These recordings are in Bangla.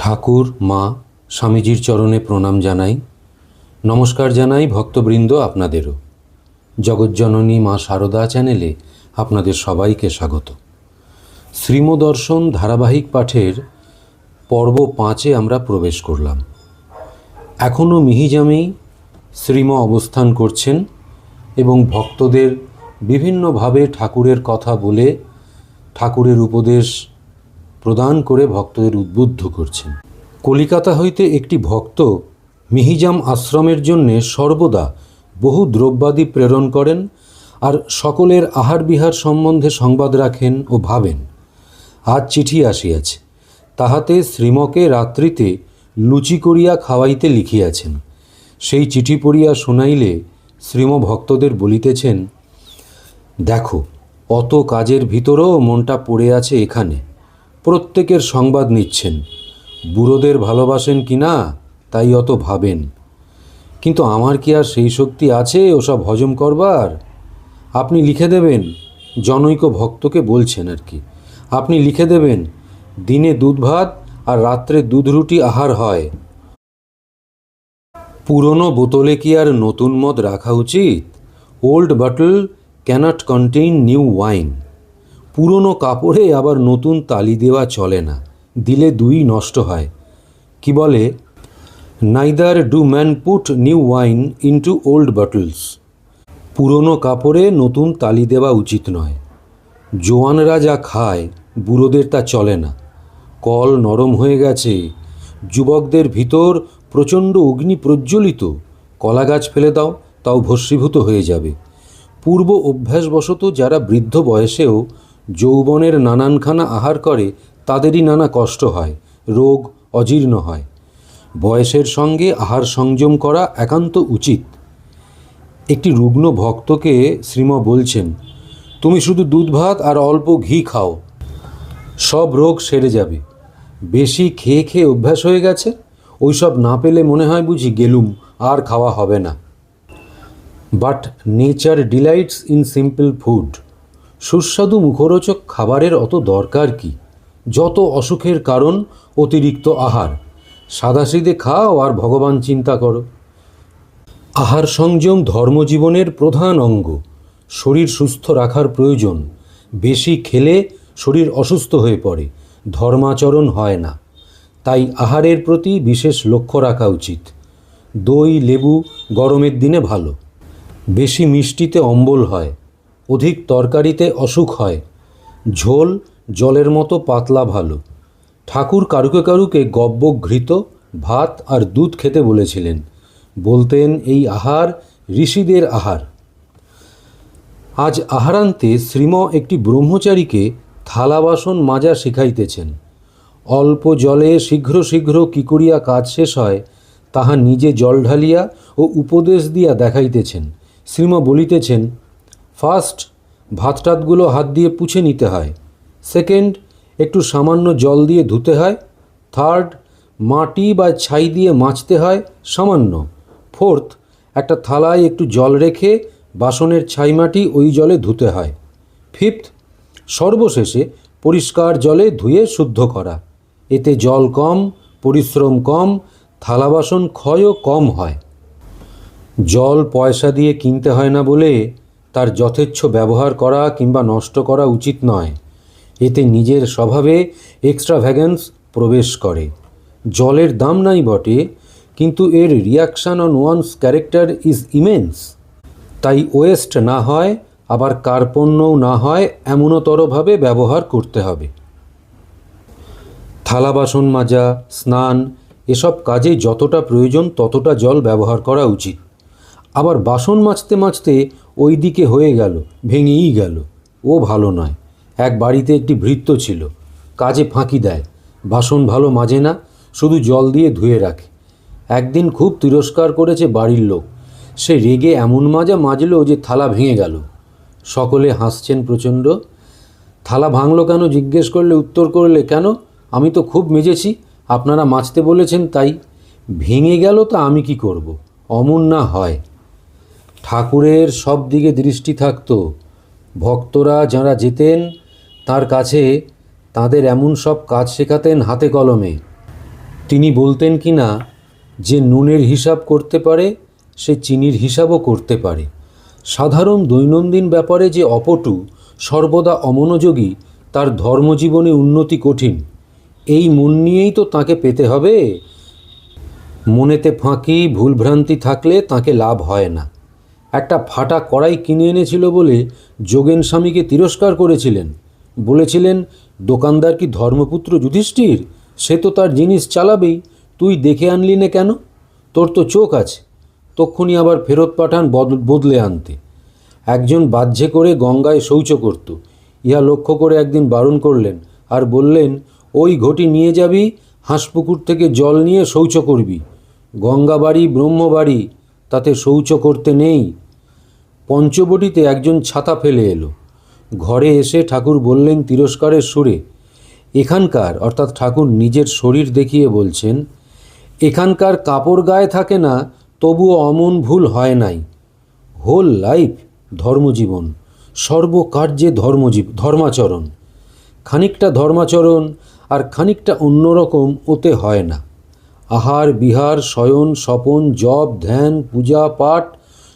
ঠাকুর, মা, স্বামীজির চরণে প্রণাম জানাই। নমস্কার জানাই ভক্তবৃন্দ আপনাদেরও। জগজ্জননী মা শারদা চ্যানেলে আপনাদের সবাইকে স্বাগত। শ্রীমদর্শন ধারাবাহিক পাঠের পর্ব পাঁচে আমরা প্রবেশ করলাম। এখনও মিহিজামেই শ্রীম অবস্থান করছেন এবং ভক্তদের বিভিন্নভাবে ঠাকুরের কথা বলে ঠাকুরের উপদেশ প্রদান করে ভক্তদের উদ্বুদ্ধ করছেন। কলিকাতা হইতে একটি ভক্ত মিহিজাম আশ্রমের জন্যে সর্বদা বহু দ্রব্যাদি প্রেরণ করেন আর সকলের আহার বিহার সম্বন্ধে সংবাদ রাখেন ও ভাবেন। আজ চিঠি আসিয়াছে, তাহাতে শ্রীমকে রাত্রিতে লুচি করিয়া খাওয়াইতে লিখিয়াছেন। সেই চিঠি পড়িয়া শুনাইলে শ্রীম ভক্তদের বলিতেছেন, দেখো, অত কাজের ভিতরও মনটা পড়ে আছে এখানে। প্রত্যেকের সংবাদ নিচ্ছেন। বুড়োদের ভালোবাসেন কি না, তাই অত ভাবেন। কিন্তু আমার কি আর সেই শক্তি আছে ওসব হজম করবার? আপনি লিখে দেবেন, জনৈক ভক্তকে বলছেন আর কি। আপনি লিখে দেবেন, দিনে দুধ ভাত আর রাত্রে দুধ রুটি আহার হয়। পুরনো বোতলে কি আর নতুন মদ রাখা উচিত? Old bottle cannot contain new wine. পুরনো কাপড়ে আবার নতুন তালি দেওয়া চলে না, দিলে দুই নষ্ট হয়। কি বলে? Neither do man put new wine into old bottles পুরনো কাপড়ে নতুন তালি দেওয়া উচিত নয়। জোয়ানরা যা খায়, বুড়োদের তা চলে না। কল নরম হয়ে গেছে। যুবকদের ভিতর প্রচণ্ড অগ্নি প্রজ্বলিত। কলা গাছ ফেলে দাও, তাও ভস্মীভূত হয়ে যাবে। পূর্ব অভ্যাসবশত যারা বৃদ্ধ বয়সেও যৌবনের নানানখানা আহার করে, তাদেরই নানা কষ্ট হয়, রোগ অজীর্ণ হয়। বয়সের সঙ্গে আহার সংযম করা একান্ত উচিত। একটি রুগ্ন ভক্তকে শ্রীম বলছেন, তুমি শুধু দুধ ভাত আর অল্প ঘি খাও, সব রোগ সেরে যাবে। বেশি খেয়ে খেয়ে অভ্যাস হয়ে গেছে, ওইসব না পেলে মনে হয় বুঝি গেলুম, আর খাওয়া হবে না। But nature delights in simple food. সুস্বাদু মুখরোচক খাবারের অত দরকার কি? যত অসুখের কারণ, অতিরিক্ত আহার। সাদাসিদে খাও আর ভগবান চিন্তা করো। আহার সংযম ধর্মজীবনের প্রধান অঙ্গ। শরীর সুস্থ রাখার প্রয়োজন। বেশি খেলে শরীর অসুস্থ হয়ে পড়ে। ধর্মাচরণ হয় না। তাই আহারের প্রতি বিশেষ লক্ষ্য রাখা উচিত। দই, লেবু গরমের দিনে ভালো। বেশি মিষ্টিতে অম্বল হয়। অধিক তরকারিতে অসুখ হয়। ঝোল জলের মতো পাতলা ভালো। ঠাকুর কারুকে কারুকে গব্য ঘৃত, ভাত আর দুধ খেতে বলেছিলেন। বলতেন এই আহার ঋষিদের আহার। আজ আহারান্তে শ্রীম একটি ব্রহ্মচারীকে থালা বাসন মাজা শিখাইতেছেন। অল্প জলে শীঘ্র শীঘ্র কী করিয়া কাজ শেষ হয়, তাহা নিজে জল ঢালিয়া ও উপদেশ দিয়া দেখাইতেছেন। শ্রীম বলিতেছেন ফার্স্ট, ভাতটাতগুলো হাত দিয়ে পুছে নিতে হয়। সেকেন্ড, একটু সামান্য জল দিয়ে ধুতে হয়। থার্ড, মাটি বা ছাই দিয়ে মাছতে হয় সামান্য। ফোর্থ, একটা থালায় একটু জল রেখে বাসনের ছাই মাটি ওই জলে ধুতে হয়। ফিফথ, সর্বশেষে পরিষ্কার জলে ধুয়ে শুদ্ধ করা। এতে জল কম, পরিশ্রম কম, থালা বাসন ক্ষয়ও কম হয়। জল পয়সা দিয়ে কিনতে হয় না বলে তার যথেচ্ছ ব্যবহার করা কিংবা নষ্ট করা উচিত নয়। এতে নিজের স্বভাবে এক্সট্রা ভ্যাগেন্স প্রবেশ করে। জলের দাম নাই বটে, কিন্তু এর reaction on one's character is immense তাই ওয়েস্ট না হয়, আবার কার্পণ্যও না হয়, এমনতরভাবে ব্যবহার করতে হবে। থালা বাসন মাজা, স্নান, এসব কাজে যতটা প্রয়োজন ততটা জল ব্যবহার করা উচিত। আবার বাসন মাজতে মাজতে ওই দিকে হয়ে গেল, ভেঙেই গেল। ও ভালো নয়। এক বাড়িতে একটি ভৃত্য ছিল, কাজে ফাঁকি দেয়। বাসন ভালো মাজে না, শুধু জল দিয়ে ধুয়ে রাখে। একদিন খুব তিরস্কার করেছে বাড়ির লোক। সে রেগে এমন মাজা মাজলো যে থালা ভেঙে গেল। সকলে হাসছেন প্রচণ্ড। থালা ভাঙলো কেন জিজ্ঞেস করলে উত্তর করলে, কেন? আমি তো খুব মেজেছি, আপনারা মাজতে বলেছেন তাই। ভেঙে গেল তা আমি কি করব? অমন না হয়। ঠাকুরের সব দিকে দৃষ্টি থাকত। ভক্তরা যারা যেতেন, তার কাছে তাদের এমন সব কাজ শেখাতেন হাতে কলমে। তিনি বলতেন কি না, যে নুনের হিসাব করতে পারে, সে চিনির হিসাবও করতে পারে। সাধারণ দৈনন্দিন ব্যাপারে যে অপটু, সর্বদা অমনোযোগী, তার ধর্মজীবনে উন্নতি কঠিন। এই মন নিয়েই তো তাকে পেতে হবে। মনেতে ফাঁকি, ভুলভ্রান্তি থাকলে তাকে লাভ হয় না। একটা ফাটা কড়াই কিনে এনেছিল বলে যোগেন স্বামীকে তিরস্কার করেছিলেন। বলেছিলেন, দোকানদার কি ধর্মপুত্র যুধিষ্ঠির? সে তো তার জিনিস চালাবেই। তুই দেখে আনলি না কেন? তোর তো চোখ আছে। তক্ষুনি আবার ফেরত পাঠান বদ- বদলে আনতে। একজন বাহ্যে করে গঙ্গায় শৌচ করত। ইহা লক্ষ্য করে একদিন বারণ করলেন আর বললেন, ওই ঘটি নিয়ে যাবি, হাঁসপুকুর থেকে জল নিয়ে শৌচ করবি। গঙ্গা বাড়ি ব্রহ্মবাড়ি, তাতে শৌচ করতে নেই। পঞ্চবটিতে একজন ছাতা ফেলে এলো। ঘরে এসে ঠাকুর বললেন, তিরস্কারের সুরে, এখানকার, অর্থাৎ ঠাকুর নিজের শরীর দেখিয়ে বলছেন, এখানকার কাপড় গায়ে থাকে না, তবুও অমন ভুল হয় নাই। হোল লাইফ, ধর্মজীবন, সর্বকার্যে ধর্মজীব, ধর্মাচরণ। খানিকটা ধর্মাচরণ আর খানিকটা অন্যরকম ওতে হয় না। আহার, বিহার, শয়ন, স্বপন, জপ, ধ্যান, পূজা, পাঠ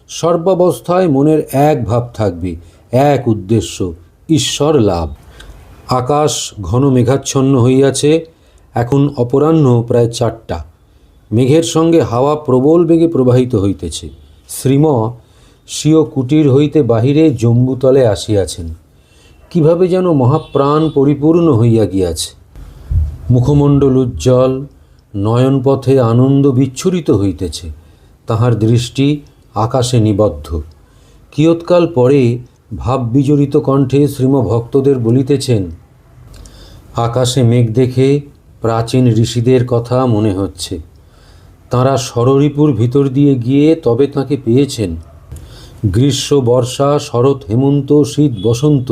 সর্বাবস্থায় মনের এক ভাব থাকবে, এক উদ্দেশ্য, ঈশ্বর লাভ। আকাশ ঘন মেঘাচ্ছন্ন হইয়াছে, এখন অপরাহ্ন প্রায় চারটা। মেঘের সঙ্গে হাওয়া প্রবল বেগে প্রবাহিত হইতেছে। শ্রীম, স্বীয় কুটির হইতে বাহিরে জম্বুতলে আসিয়াছেন। কীভাবে যেন মহাপ্রাণ পরিপূর্ণ হইয়া গিয়াছে। মুখমণ্ডল উজ্জ্বল, নয়নপথে আনন্দ বিচ্ছুরিত হইতেছে। তাহার দৃষ্টি আকাশে নিবদ্ধ। কিয়ৎকাল পরে ভাববিজড়িত কণ্ঠে শ্রীম ভক্তদের বলিতেছেন, আকাশে মেঘ দেখে প্রাচীন ঋষিদের কথা মনে হচ্ছে। তাঁরা ষড়রিপুর ভিতর দিয়ে গিয়ে তবে তাকে পেয়েছেন। গ্রীষ্ম, বর্ষা, শরৎ, হেমন্ত, শীত, বসন্ত,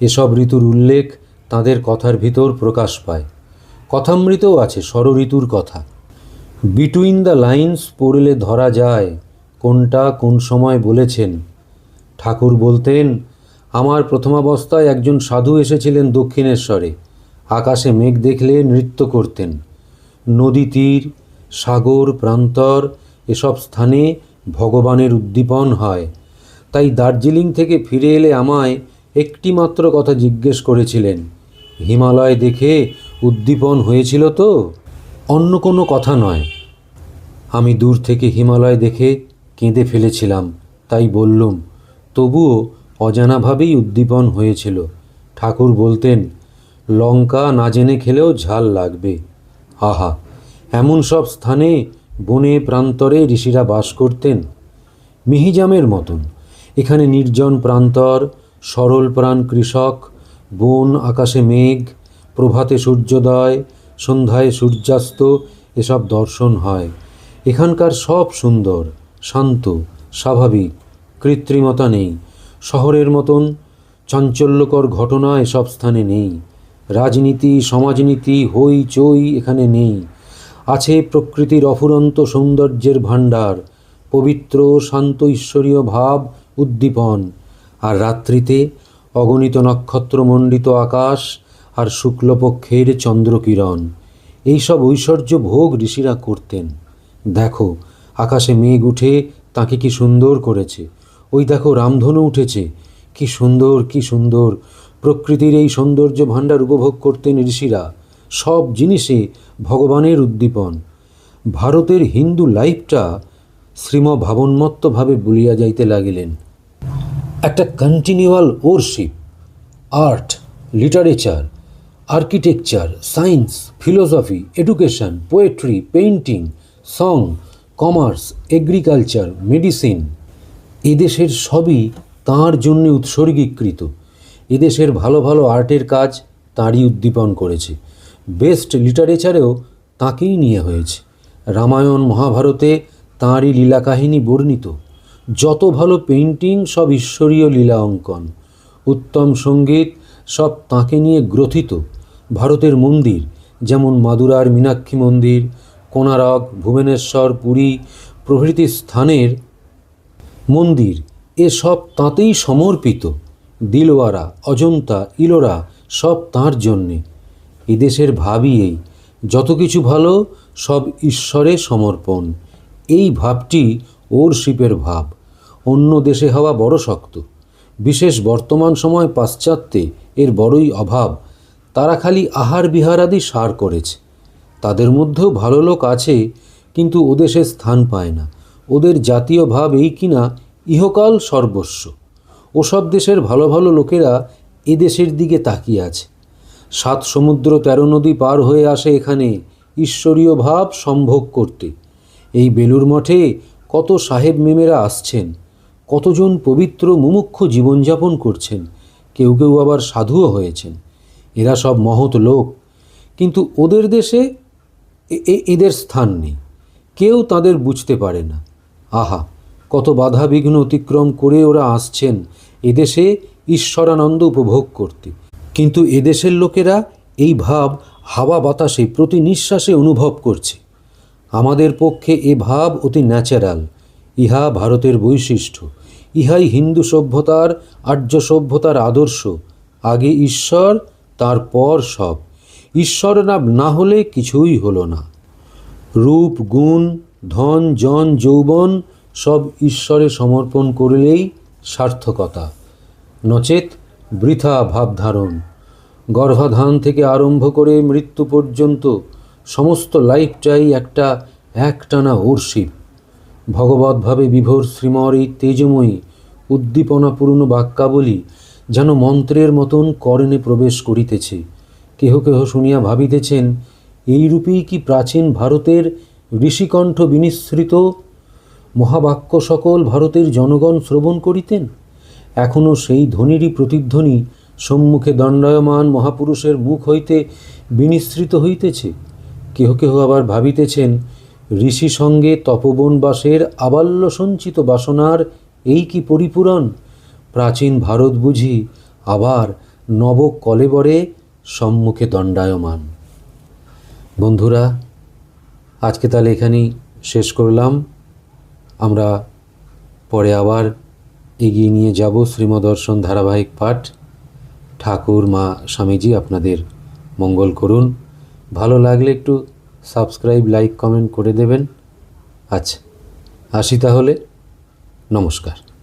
এসব ঋতুর উল্লেখ তাদের কথার ভিতর প্রকাশ পায়। কথামৃতও আছে ষড়ঋতুর কথা। বিটুইন দ্য লাইন্স পড়লে ধরা যায় কোনটা কোন সময় বলেছেন? ঠাকুর বলতেন, আমার প্রথমাবস্থায় একজন সাধু এসেছিলেন দক্ষিণেশ্বরে। আকাশে মেঘ দেখলে নৃত্য করতেন। নদী তীর, সাগর, প্রান্তর, এসব স্থানে ভগবানের উদ্দীপন হয়। তাই দার্জিলিং থেকে ফিরে এলে আমায় একটি মাত্র কথা জিজ্ঞেস করেছিলেন, হিমালয় দেখে উদ্দীপন হয়েছিল তো? অন্য কোনো কথা নয়। আমি দূর থেকে হিমালয় দেখে কেঁদে ফেলেছিলাম, তাই বললুম, তবুও অজানাভাবেই উদ্দীপন হয়েছিল। ঠাকুর বলতেন, লঙ্কা না জেনে খেলেও ঝাল লাগবে। আহা, এমন সব স্থানে বনে প্রান্তরে ঋষিরা বাস করতেন। মিহিজামের মতন, এখানে নির্জন প্রান্তর, সরল প্রাণ কৃষক, বন আকাশে মেঘ, প্রভাতে সূর্যোদয়, সন্ধ্যায় সূর্যাস্ত, এসব দর্শন হয়। এখানকার সব সুন্দর। শান্ত, স্বাভাবিক, কৃত্রিমতা নেই। শহরের মতন চাঞ্চল্যকর ঘটনা এসব স্থানে নেই। রাজনীতি, সমাজনীতি, হই চই এখানে নেই। আছে প্রকৃতির অফুরন্ত সৌন্দর্যের ভাণ্ডার, পবিত্র, শান্ত, ঈশ্বরীয় ভাব, উদ্দীপন। আর রাত্রিতে অগণিত নক্ষত্রমণ্ডিত আকাশ আর শুক্লপক্ষের চন্দ্রকিরণ। এইসব ঐশ্বর্য ভোগ ঋষিরা করতেন। দেখো আকাশে মেঘ উঠে তাকে কি সুন্দর করেছে। ওই দেখো রামধনু উঠেছে। কি সুন্দর কি সুন্দর। প্রকৃতির এই সৌন্দর্য ভাণ্ডার উপভোগ করতেন ঋষিরা সব জিনিসে ভগবানের উদ্দীপন। ভারতের হিন্দু লাইফটা শ্রীম ভাবনমত্তভাবে বলিয়া যাইতে লাগিলেন। একটা continual worship art literature architecture science philosophy education poetry painting song commerce, agriculture, medicine, এদেশের সবই তাঁর জন্যে উৎসর্গীকৃত। এদেশের ভালো ভালো আর্টের কাজ তাঁরই উদ্দীপন করেছে। বেস্ট লিটারেচারেও তাঁকেই নিয়ে হয়েছে। রামায়ণ মহাভারতে তাঁরই লীলা কাহিনী বর্ণিত। যত ভালো পেইন্টিং, সব ঈশ্বরীয় লীলা অঙ্কন। উত্তম সংগীত, সব তাঁকে নিয়ে গ্রথিত। ভারতের মন্দির, যেমন মাদুরার মীনাক্ষী মন্দির কোনারক ভুবনেশ্বর, পুরী প্রভৃতি স্থানের মন্দির। এসব তাঁতেই সমর্পিত। দিলওয়ারা, অজন্তা, ইলোরা সব তাঁর জন্যে। এদেশের ভাবই এই। যত কিছু ভালো, সব ঈশ্বরে সমর্পণ। এই ভাবটি ওর শিপের ভাব। অন্য দেশে হওয়া বড় শক্ত। বিশেষ বর্তমান সময় পাশ্চাত্যে এর বড়ই অভাব। তারা খালি আহার বিহারাদি সার করেছে। তাদের মধ্যেও ভালো লোক আছে, কিন্তু ওদেশে স্থান পায় না। ওদের জাতীয় ভাব এই কিনা ইহকাল সর্বস্ব। ওসব দেশের ভালো ভালো লোকেরা এদেশের দিকে তাকিয়ে আছে। সাত সমুদ্র তেরো নদী পার হয়ে আসে এখানে, ঈশ্বরীয় ভাব সম্ভোগ করতে। এই বেলুর মঠে কত সাহেব মেমেরা আসছেন, কতজন পবিত্র মুমুক্ষ জীবনযাপন করছেন, কেউ কেউ আবার সাধুও হয়েছেন। এরা সব মহৎ লোক। কিন্তু ওদের দেশে এদের স্থান নেই। কেউ তাদের বুঝতে পারে না। আহা, কত বাধা বিঘ্ন অতিক্রম করে ওরা আসছেন এদেশে ঈশ্বরানন্দ উপভোগ করতে। কিন্তু এদেশের লোকেরা এই ভাব হাওয়া বাতাসে প্রতি নিঃশ্বাসে অনুভব করছে। আমাদের পক্ষে এ ভাব অতি ন্যাচারাল। ইহা ভারতের বৈশিষ্ট্য। ইহাই হিন্দু সভ্যতার, আর্য সভ্যতার আদর্শ। আগে ঈশ্বর, তারপর সব। ঈশ্বর না না হলে কিছুই হলো না। রূপ, গুণ, ধন, জন, যৌবন সব ঈশ্বরে সমর্পণ করলেই সার্থকতা। নচেত বৃথা ভাবধারণ। গর্ভাধান থেকে আরম্ভ করে মৃত্যু পর্যন্ত সমস্ত লাইফটাই একটা একটানা ওরশিপ ভগবতভাবে বিভোর শ্রীমর এই তেজময়ী, উদ্দীপনাপূর্ণ বাক্যাবলী যেন মন্ত্রের মতন কর্ণে প্রবেশ করিতেছে। কেহ কেহ শুনিয়া ভাবিতেছেন, এইরূপেই কি প্রাচীন ভারতের ঋষিকণ্ঠ বিনিসৃত? মহাবাক্য সকল ভারতের জনগণ শ্রবণ করিতেন? এখনও সেই ধ্বনিরই প্রতিধ্বনি সম্মুখে দণ্ডায়মান মহাপুরুষের মুখ হইতে বিনিসৃত হইতেছে। কেহ কেহ আবার ভাবিতেছেন, ঋষি সঙ্গে তপবনবাসের আবাল্য সঞ্চিত বাসনার এই কি পরিপূরণ? প্রাচীন ভারত বুঝি আবার নব কলেবরে সম্মুখে দণ্ডায়মান। বন্ধুরা, আজকে তাহলে এখানেই শেষ করলাম। আমরা পরে আবার এগিয়ে নিয়ে যাব শ্রীমদর্শন ধারাবাহিক পাঠ। ঠাকুর, মা, স্বামীজি আপনাদের মঙ্গল করুন। ভালো লাগলে একটু সাবস্ক্রাইব, লাইক, কমেন্ট করে দেবেন। আচ্ছা আসি তাহলে। নমস্কার।